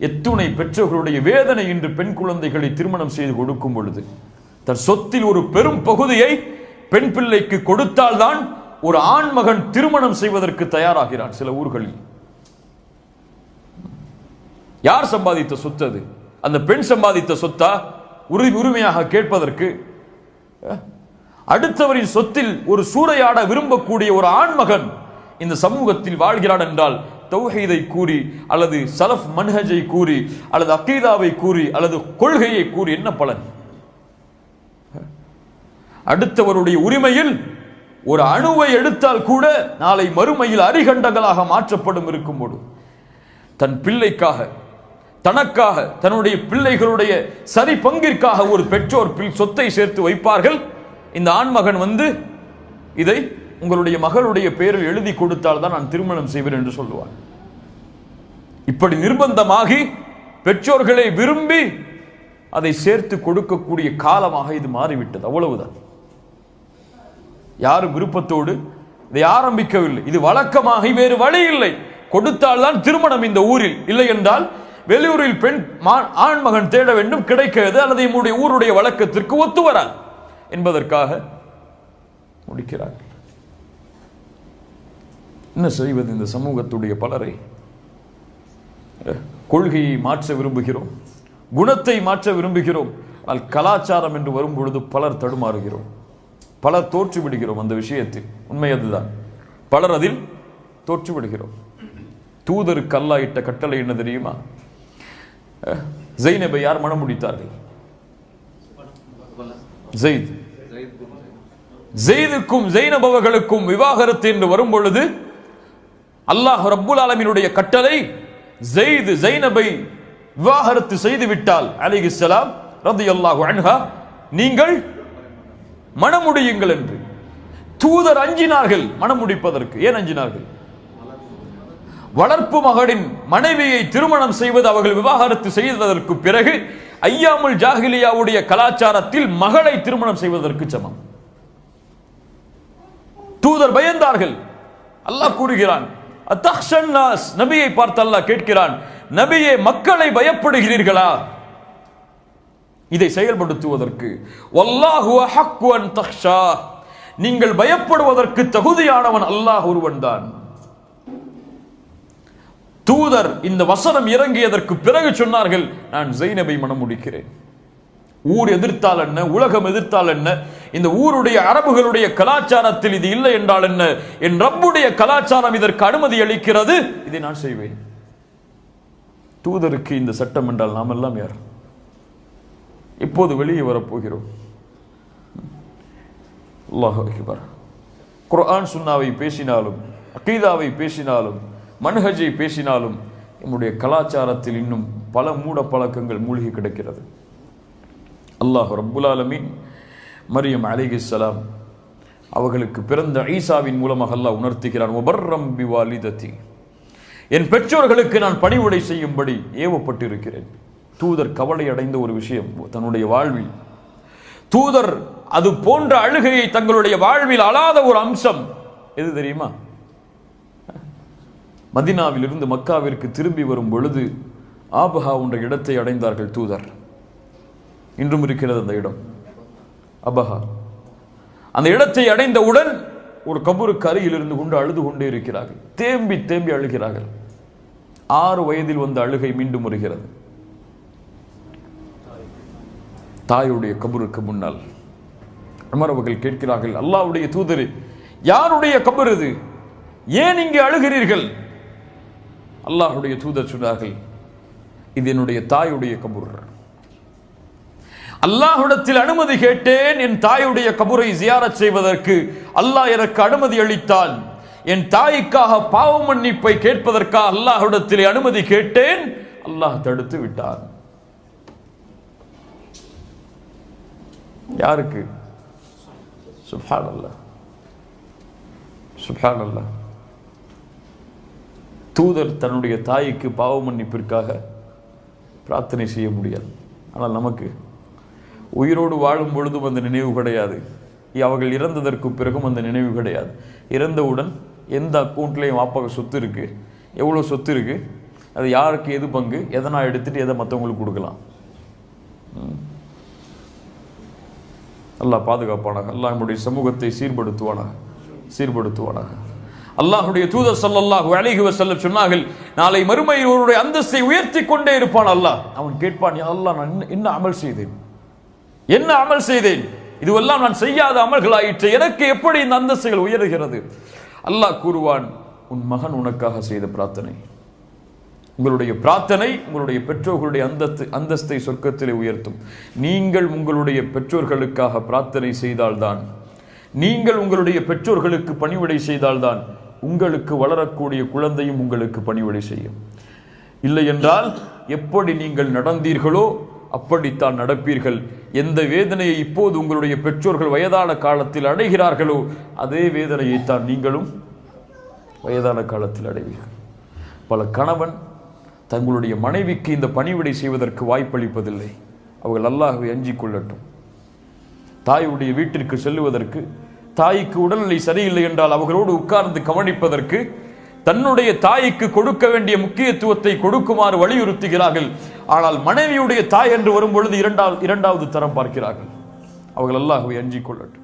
எத்துணை பெற்றோர்களுடைய வேதனை இன்று பெண் குழந்தைகளை திருமணம் செய்து கொடுக்கும் பொழுது தன் சொத்தில் ஒரு பெரும் பகுதியை பெண் பிள்ளைக்கு கொடுத்தால்தான் ஒரு ஆண் மகன் திருமணம் செய்வதற்கு தயாராகிறான் சில ஊர்களில். யார் சம்பாதித்த சொத்து அது? அந்த பெண் சம்பாதித்த சொத்தா? உறுதி உரிமையாக கேட்பதற்கு அஹ், அடுத்தவரின் சொத்தில் ஒரு சூறையாட விரும்பக்கூடிய ஒரு ஆண் மகன் இந்த சமூகத்தில் வாழ்கிறான் என்றால் தௌஹீதை கூறி அல்லது சலஃப் மன்ஹஜை கூறி அல்லது அக்கீதாவை கூறி அல்லது கொள்கையை கூறி என்ன பலன்? அடுத்தவருடைய உரிமையில் ஒரு அணுவை எடுத்தால் கூட நாளை மறுமையில் அரிகண்டங்களாக மாற்றப்படும் இருக்கும்போது தன் பிள்ளைக்காக தனக்காக தன்னுடைய பிள்ளைகளுடைய சரி பங்கிற்காக ஒரு பெற்றோர் பில் சொத்தை சேர்த்து வைப்பார்கள். இந்த ஆண்மகன் வந்து இதை உங்களுடைய மகளுடைய பெயரில் எழுதி கொடுத்தால் தான் நான் திருமணம் செய்வேன் என்று சொல்லுவார். இப்படி நிர்பந்தமாகி பெற்றோர்களை விரும்பி அதை சேர்த்து கொடுக்கக்கூடிய காலமாக இது மாறிவிட்டது. அவ்வளவுதான். யாரும் விருப்பத்தோடு இதை ஆரம்பிக்கவில்லை. இது வழக்கமாக வேறு வழி இல்லை. கொடுத்தால் தான் திருமணம் இந்த ஊரில். இல்லை என்றால் வெளியூரில் பெண் மா- ஆண் மகன் தேட வேண்டும் கிடைக்கிறது அல்லது என்னுடைய ஊருடைய வழக்கத்திற்கு ஒத்து வராது என்பதற்காக முடிக்கிறார்கள். என்ன செய்வது இந்த சமூகத்துடைய பலரை? கொள்கையை மாற்ற விரும்புகிறோம் குணத்தை மாற்ற விரும்புகிறோம் ஆனால் கலாச்சாரம் என்று வரும் பொழுது பலர் தடுமாறுகிறோம். பலர் தோற்றுவிடுகிறோம் அந்த விஷயத்தில். உண்மை அதுதான். பலர் அதில் தோற்றுவிடுகிறோம் தூதருக்கு இட்ட கட்டளை என்ன தெரியுமா? ஜெய்னபை யார் மனம் முடித்தார்கள்? ஜெயித். ஜெயிதுக்கும் ஜெய்னபவர்களுக்கும் விவாகரத்து என்று வரும் பொழுது அல்லாஹ் ரப்புல் ஆலமினுடைய கட்டளை ஜெயித் ஜெய்னபை விவாகரத்து செய்து விட்டால் அலைஹிஸ்ஸலாம் ரலியல்லாஹு அன்ஹா நீங்கள் மணமுடியுங்கள் என்று. தூதர் அஞ்சினார்கள் மணம் முடிப்பதற்கு ஏன் அஞ்சினார்கள்? வளர்ப்பு மகளின் மனைவியை திருமணம் செய்வது அவர்கள் விவாகரத்து செய்ததற்கு பிறகு ஐயாமுல் ஜாகிலியாவுடைய கலாச்சாரத்தில் மகளை திருமணம் செய்வதற்கு சமம். தூதர் பயந்தார்கள். அல்லாஹ் கூறுகிறான் நபியை பார்த்து அல்லாஹ் கேட்கிறான் நபியே மக்களை பயப்படுகிறீர்களா? இதை செயல்படுத்துவதற்கு அன் நீங்கள் பயப்படுவதற்கு தகுதியானவன் அல்லாஹ் ஒருவன் தான். தூதர் இந்த வசனம் இறங்கியதற்கு பிறகு சொன்னார்கள் நான் ஜெய்னபை மனம் முடிக்கிறேன். ஊர் எதிர்த்தால் என்ன உலகம் எதிர்த்தால் என்ன இந்த ஊருடைய அரபுகளுடைய கலாச்சாரத்தில் இது இல்லை என்றால் என்ன? என் ரப்புடைய கலாச்சாரம் இதற்கு அனுமதி அளிக்கிறது. இதை நான் செய்வேன். தூதருக்கு இந்த சட்டம் என்றால் நாம் எல்லாம் யார்? இப்போது வெளியே வரப்போகிறோம். அல்லாஹ் அக்பர். குர்ஆன் சுன்னாவை பேசினாலும் அகீதாவை பேசினாலும் மன்ஹஜை பேசினாலும் நம்முடைய கலாச்சாரத்தில் இன்னும் பல மூட பழக்கங்கள் மூழ்கி கிடக்கிறது. அல்லாஹ் ரப்புல் ஆலமீன் மரியம் அலைஹிஸ்ஸலாம் அவர்களுக்கு பிறந்த ஈசாவின் மூலமாக அல்லாஹ் உணர்த்துகிறான் ஒபர்ரம் பிவாலிதத்தி என் பெற்றோர்களுக்கு நான் பணிவுடை செய்யும்படி ஏவப்பட்டிருக்கிறேன். தூதர் கவலை அடைந்த ஒரு விஷயம் தன்னுடைய வாழ்வில். தூதர் அது போன்ற அழுகையை தங்களுடைய வாழ்வில் அழாத ஒரு அம்சம். எது தெரியுமா? மதினாவில் இருந்து மக்காவிற்கு திரும்பி வரும் பொழுது ஆபஹா என்ற இடத்தை அடைந்தார்கள் தூதர். இன்றும் இருக்கிறது அந்த இடம். அபஹா. அந்த இடத்தை அடைந்தவுடன் ஒரு கபருக்கு அருகில் இருந்து கொண்டு அழுது கொண்டே இருக்கிறார்கள். தேம்பி தேம்பி அழுகிறார்கள். ஆறு வயதில் வந்த அழுகை மீண்டும் வருகிறது. தாயுடைய கபருக்கு முன்னால் உமர் அவர்கள் கேட்கிறார்கள் அல்லாவுடைய தூதரு யாருடைய கபர் இது? ஏன் இங்கே அழுகிறீர்கள்? அல்லாஹுடைய தூதர் சொன்னார்கள் இது என்னுடைய தாயுடைய கபூர். அல்லாஹுடத்தில் அனுமதி கேட்டேன் என் தாயுடைய கபூரை ஜியாரச் செய்வதற்கு. அல்லாஹ் எனக்கு அனுமதி அளித்தான் என் தாய்க்காக பாவ மன்னிப்பை கேட்பதற்காக அல்லாஹுடத்தில் அனுமதி கேட்டேன். அல்லாஹ் தடுத்து விட்டான். யாருக்கு? சுப்ஹான் அல்லாஹ் சுபான் அல்லாஹ் தூதர் தன்னுடைய தாய்க்கு பாவ மன்னிப்பிற்காக பிரார்த்தனை செய்ய முடியாது. ஆனால் நமக்கு உயிரோடு வாழும் பொழுதும் அந்த நினைவு கிடையாது. அவர்கள் இறந்ததற்கு பிறகும் அந்த நினைவு கிடையாது. இறந்தவுடன் எந்த அக்கௌண்ட்லேயும் வாப்பாக சொத்து இருக்குது எவ்வளோ சொத்து இருக்கு? அது யாருக்கு எது பங்கு? எதை நான் எடுத்துட்டு எதை மற்றவங்களுக்கு கொடுக்கலாம். ம். அல்லாஹ் பாதுகாப்பானாக. அல்லாஹ் நம்முடைய சமூகத்தை சீர்படுத்துவானாக. சீர்படுத்துவானாக. அல்லாஹுடைய தூதர் ஸல்லல்லாஹு அலைஹி செல்ல சொன்னார்கள் நாளை மறுமையில் ஒருவருடைய அந்தஸ்தை உயர்த்தி கொண்டே இருப்பான் அல்லாஹ். அவன் கேட்பான் அல்லாஹ் நான் என்ன அமல் செய்தேன். என்ன அமல் செய்தேன்? இதுவெல்லாம் நான் செய்யாத அமல்களாயிற்று. எனக்கு எப்படி இந்த அந்தஸ்துகள் உயருகிறது? அல்லாஹ் கூறுவான் உன் மகன் உனக்காக செய்த பிரார்த்தனை. உங்களுடைய பிரார்த்தனை உங்களுடைய பெற்றோர்களுடைய அந்தஸ்து அந்தஸ்தை சொர்க்கத்திலே உயர்த்தும். நீங்கள் உங்களுடைய பெற்றோர்களுக்காக பிரார்த்தனை செய்தால்தான் நீங்கள் உங்களுடைய பெற்றோர்களுக்கு பணிவிடை செய்தால்தான் உங்களுக்கு வளரக்கூடிய குழந்தையும் உங்களுக்கு பணிவிடை செய்யும். இல்லை என்றால் எப்படி நீங்கள் நடந்தீர்களோ அப்படித்தான் நடப்பீர்கள். எந்த வேதனையை இப்போது உங்களுடைய பெற்றோர்கள் வயதான காலத்தில் அடைகிறார்களோ அதே வேதனையைத்தான் நீங்களும் வயதான காலத்தில் அடைவீர்கள். பல கணவன் தங்களுடைய மனைவிக்கு இந்த பணிவிடை செய்வதற்கு வாய்ப்பளிப்பதில்லை. அவர்கள் அல்லாஹ்வை அஞ்சிக் கொள்ளட்டும். தாயுடைய வீட்டிற்கு செல்லுவதற்கு தாய்க்கு உடல்நிலை சரியில்லை என்றால் அவர்களோடு உட்கார்ந்து கவனிப்பதற்கு தன்னுடைய தாய்க்கு கொடுக்க வேண்டிய முக்கியத்துவத்தை கொடுக்குமாறு வலியுறுத்துகிறார்கள். ஆனால் மனைவியுடைய தாய் என்று வரும்பொழுது இரண்டாவது இரண்டாவது தரம் பார்க்கிறார்கள். அவர்கள் அல்லாஹ்வை அஞ்சிக் கொள்ளட்டும்.